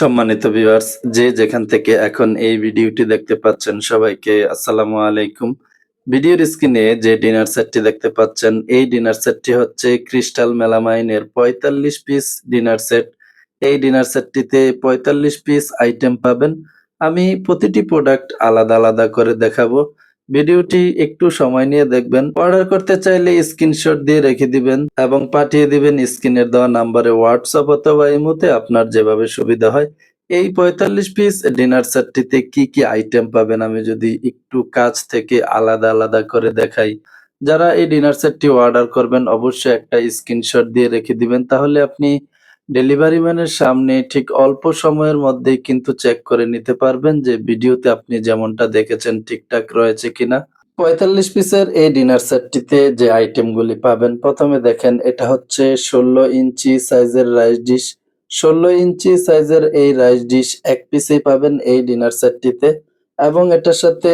সম্মানিত ভিউয়ার্স যে যেখান থেকে এখন এই ভিডিওটি দেখতে পাচ্ছেন সবাইকে আসসালামু আলাইকুম। ভিডিওর স্ক্রিনে যে ডিনার সেটটি দেখতে পাচ্ছেন, এই ডিনার সেটটি হচ্ছে ক্রিস্টাল মেলামাইনের পঁয়তাল্লিশ পিস ডিনার সেট এই ডিনার সেটটিতে পঁয়তাল্লিশ পিস আইটেম পাবেন। আমি প্রতিটি প্রোডাক্ট আলাদা আলাদা করে দেখাবো। ভিডিওটি একটু সময় নিয়ে দেখবেন। অর্ডার করতে চাইলে স্ক্রিনশট দিয়ে রেখে দিবেন এবং পাঠিয়ে দিবেন স্ক্রিনের দেওয়া নাম্বারে হোয়াটসঅ্যাপ অথবা ইমোতে আপনার যেভাবে সুবিধা হয়। এই পঁয়তাল্লিশ পিস ডিনার সেটটিতে কি কি আইটেম পাবেন আমি যদি একটু কাছ থেকে আলাদা আলাদা করে দেখাই। যারা এই ডিনার সেটটি অর্ডার করবেন, অবশ্যই একটা স্ক্রিনশট দিয়ে রেখে দিবেন। তাহলে আপনি ডেলিভারি ম্যানের সামনে ঠিক অল্প সময়ের মধ্যেই কিন্তু চেক করে নিতে পারবেন যে ভিডিওতে আপনি যেমনটা দেখেছেন ঠিকঠাক রয়েছে কিনা। পঁয়তাল্লিশ পিসের এই ডিনার সেটটিতে যে আইটেমগুলি পাবেন, প্রথমে দেখেন এটা হচ্ছে ষোলো ইঞ্চি সাইজের রাইস ডিশ। ষোলো ইঞ্চি সাইজের এই রাইস ডিশ এক পিসেই পাবেন এই ডিনার সেটটিতে এবং এটার সাথে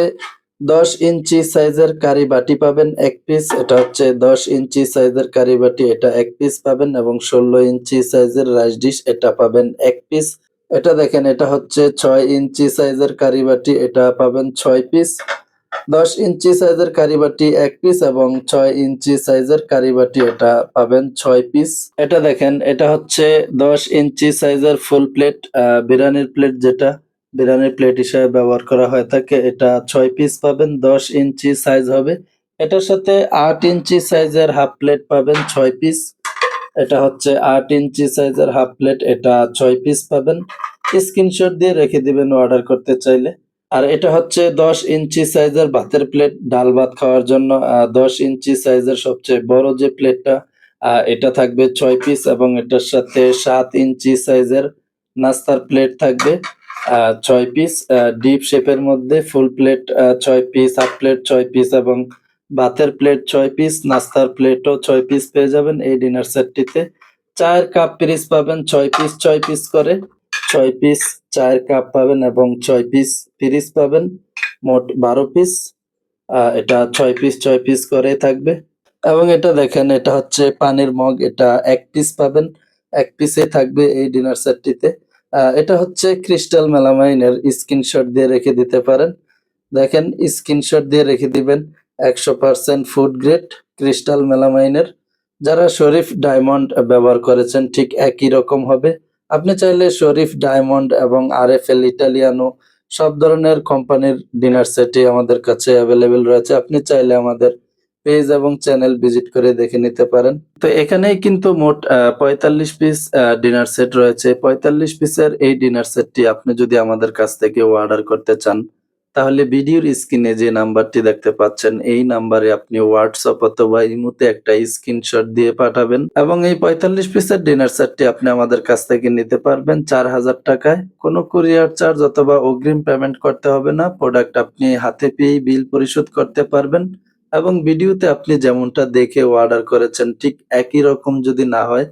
দশ ইঞ্চি সাইজের কারি বাটি পাবেন এক পিস এটা হচ্ছে দশ ইঞ্চি সাইজের কারি বাটি। এটা এক পিস পাবেন এবং ষোলো ইঞ্চি সাইজের রাইস ডিশ এটা পাবেন এক পিস এটা দেখেন, এটা হচ্ছে ছয় ইঞ্চি সাইজের কারি বাটি। এটা পাবেন ছয় পিস দশ ইঞ্চি সাইজের কারি বাটি এক পিস এবং ছয় ইঞ্চি সাইজের কারি বাটি এটা পাবেন ছয় পিস এটা দেখেন, এটা হচ্ছে দশ ইঞ্চি সাইজের ফুল প্লেট বিরিয়ানির প্লেট যেটা। বিরিয়ানির প্লেট হিসেবে ব্যবহার করা হয়ে থাকে। এটা ছয় পিস পাবেন, দশ ইঞ্চি সাইজ হবে। এটার সাথে আট ইঞ্চি সাইজের হাফ প্লেট পাবেন, ছয় পিস এটা হচ্ছে আট ইঞ্চি সাইজের হাফ প্লেট এটা ছয় পিস পাবেন। স্ক্রিনশট দিয়ে রেখে দিবেন অর্ডার করতে চাইলে। আর এটা হচ্ছে দশ ইঞ্চি সাইজের ভাতের প্লেট ডাল ভাত খাওয়ার জন্য। দশ ইঞ্চি সাইজের সবচেয়ে বড় যে প্লেটটা এটা থাকবে ছয় পিস এবং এটার সাথে সাত ইঞ্চি সাইজের নাস্তার প্লেট থাকবে। ছয় পিস ডিপ শেপের মধ্যে ফুল প্লেট ছয় পিস হাফ প্লেট ছয় পিস এবং ভাতের প্লেট ছয় পিস নাস্তার প্লেটও ছয় পিস পেয়ে যাবেন এই ডিনার সেটটিতে চায়ের কাপ পিরিস পাবেন, ছয় পিস ছয় পিস করে। ছয় পিস চায়ের কাপ পাবেন এবং ছয় পিস পিরিস পাবেন, মোট বারো পিস এটা ছয় পিস ছয় পিস করে থাকবে। এবং এটা দেখেন, এটা হচ্ছে পানির মগ, এটা এক পিস পাবেন, এক পিসে থাকবে এই ডিনার সেটটিতে এটা হচ্ছে ক্রিস্টাল মেলামাইনের স্ক্রিনশট দিয়ে রেখে দিতে পারেন। দেখেন, স্ক্রিনশট দিয়ে রেখে দিবেন একশো পার্সেন্ট ফুড গ্রেড ক্রিস্টাল মেলামাইনের। যারা শরীফ ডায়মন্ড ব্যবহার করেছেন, ঠিক একই রকম হবে। আপনি চাইলে শরীফ ডায়মন্ড এবং আর এফ এল ইটালিয়ানো সব ধরনের কোম্পানির ডিনার সেটই আমাদের কাছে অ্যাভেলেবেল রয়েছে। আপনি চাইলে আমাদের পেজ এবং চ্যানেল ভিজিট করে দেখে নিতে পারেন। তো এখানেই কিন্তু মোট পঁয়তাল্লিশ পিস ডিনার সেট রয়েছে। পঁয়তাল্লিশ পিসের এই ডিনার সেটটি আপনি যদি আমাদের কাছ থেকে অর্ডার করতে চান, তাহলে ভিডিওর স্ক্রিনে যে নাম্বারটি দেখতে পাচ্ছেন, এই নাম্বারে আপনি হোয়াটসঅ্যাপ অথবা ইমুতে একটা স্ক্রিনশট দিয়ে পাঠাবেন এবং এই পঁয়তাল্লিশ পিসের ডিনার সেটটি আপনি আমাদের কাছ থেকে নিতে পারবেন চার হাজার টাকায়। কোনো কুরিয়ার চার্জ অথবা অগ্রিম পেমেন্ট করতে হবে না। প্রোডাক্ট আপনি হাতে পেয়েই বিল পরিশোধ করতে পারবেন। এবং ভিডিওতে আপনি যেমনটা দেখে অর্ডার করেছেন, ঠিক একই রকম যদি না হয়,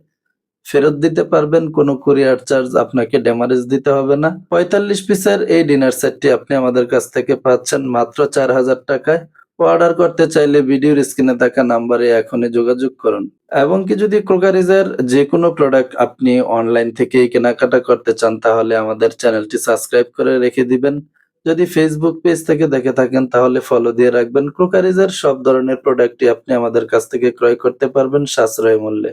ফেরত দিতে পারবেন, কোনো কুরিয়ার চার্জ আপনাকে ড্যামারেজ দিতে হবে না। পঁয়তাল্লিশ পিসের এই ডিনার সেটটি আপনি আমাদের কাছ থেকে পাচ্ছেন মাত্র চার হাজার টাকায়। অর্ডার করতে চাইলে ভিডিওর স্ক্রিনে থাকা নাম্বারে এখনই যোগাযোগ করুন। এবং কি যদি ক্রোকারিজের যে কোনো প্রোডাক্ট আপনি অনলাইন থেকে কেনাকাটা করতে চান, তাহলে আমাদের চ্যানেলটি সাবস্ক্রাইব করে রেখে দিবেন। যদি ফেসবুক পেজ থেকে দেখে থাকেন, তাহলে ফলো দিয়ে রাখবেন। ক্রোকারিজের সব ধরনের প্রোডাক্টই আপনি আমাদের কাছ থেকে ক্রয় করতে পারবেন সাশ্রয় মূল্যে।